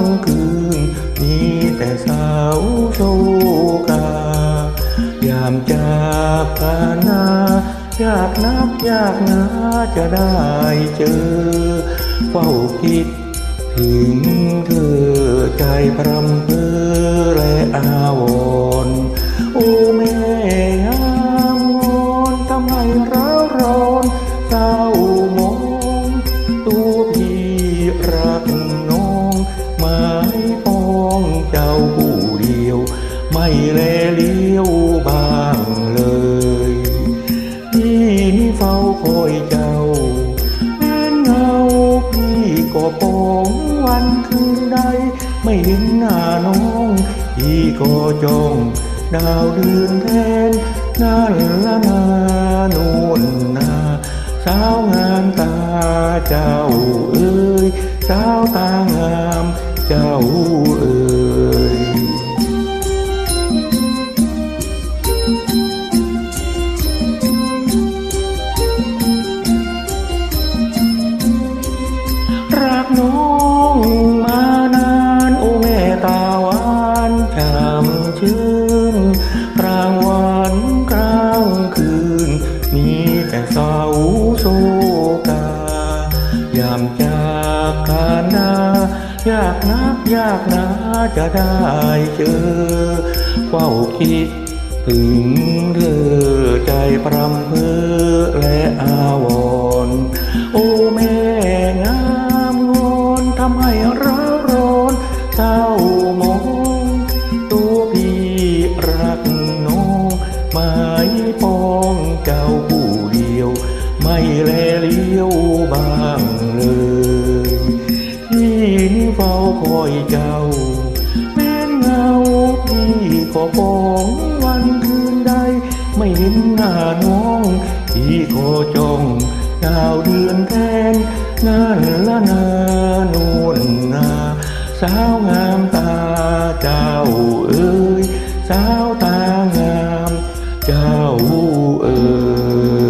งคืน มีแต่สาวโซกายามจากกันนายากนักยากนาจะได้เจอ เฝ้าคิด ถึงเธอใจพรำเพอ องเจ้าผู้เดียวไม่แลเลี้ยวบ้างเลยพี่นี่เฝ้าคอยเชื่นกลางวันกลางคืน มีแต่เศร้าโศกายามจากกันนายากนักยากนาจะได้เจอเฝ้าคิดถึงเธอใจพรำเพอและอาวร หมายปองเจ้าผู้เดียว ไม่แลเลี้ยวบ้างเลยพี่นี่เฝ้าคอยเจ้า แม้เงาพี่ก็ปองวันคืนใด ไม่เห็นหน้าน้องพี่ก็จ้องดาวเดือนแทนนั่นละนานวลนา สาวงามตาเจ้าเอ้ยสาว أه